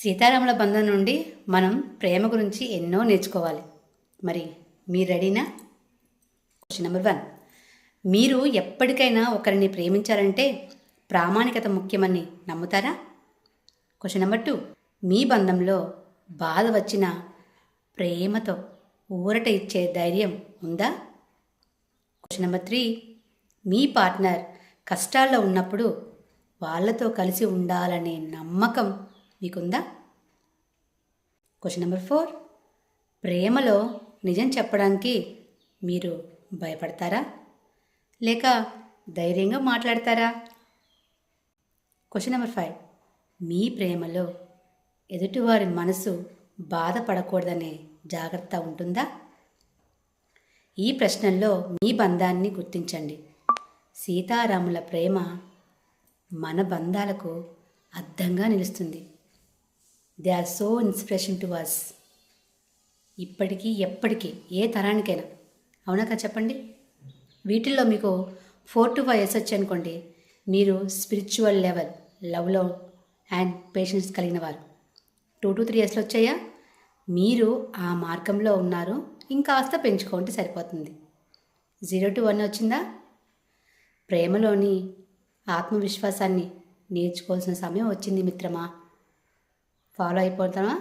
సీతారాముల బంధం నుండి మనం ప్రేమ గురించి ఎన్నో నేర్చుకోవాలి. మరి మీరు రెడీనా? క్వశ్చన్ నెంబర్ వన్ మీరు ఎప్పటికైనా ఒకరిని ప్రేమించాలంటే ప్రామాణికత ముఖ్యమని నమ్ముతారా? క్వశ్చన్ నెంబర్ టూ మీ బంధంలో బాధ వచ్చిన ప్రేమతో ఊరట ఇచ్చే ధైర్యం ఉందా? క్వశ్చన్ నెంబర్ త్రీ మీ పార్ట్నర్ కష్టాల్లో ఉన్నప్పుడు వాళ్ళతో కలిసి ఉండాలనే నమ్మకం మీకుందా క్వశ్చన్ నెంబర్ ఫోర్ ప్రేమలో నిజం చెప్పడానికి మీరు భయపడతారా? లేక ధైర్యంగా మాట్లాడతారా? క్వశ్చన్ నెంబర్ ఫైవ్ మీ ప్రేమలో ఎదుటివారి మనసు బాధపడకూడదనే జాగ్రత్త ఉంటుందా? ఈ ప్రశ్నల్లో మీ బంధాన్ని గుర్తించండి. సీతారాముల ప్రేమ మన బంధాలకు అర్థంగా నిలుస్తుంది. They are so inspiration to us ఇప్పటికీ ఎప్పటికీ ఏ తరానికైనా. అవునా కదా చెప్పండి? వీటిల్లో మీకు ఫోర్ టు ఫైవ్ ఇయర్స్ వచ్చాయనుకోండి మీరు స్పిరిచువల్ లెవెల్ లవ్లో అండ్ పేషెన్స్ కలిగిన వారు. టూ టు త్రీ ఇయర్స్లో వచ్చాయా? మీరు ఆ మార్గంలో ఉన్నారు ఇంకాస్త పెంచుకోండి సరిపోతుంది. జీరో టు వన్ వచ్చిందా? ప్రేమలోని ఆత్మవిశ్వాసాన్ని నేర్చుకోవాల్సిన సమయం వచ్చింది మిత్రమా? ఫాలో అయిపోతామా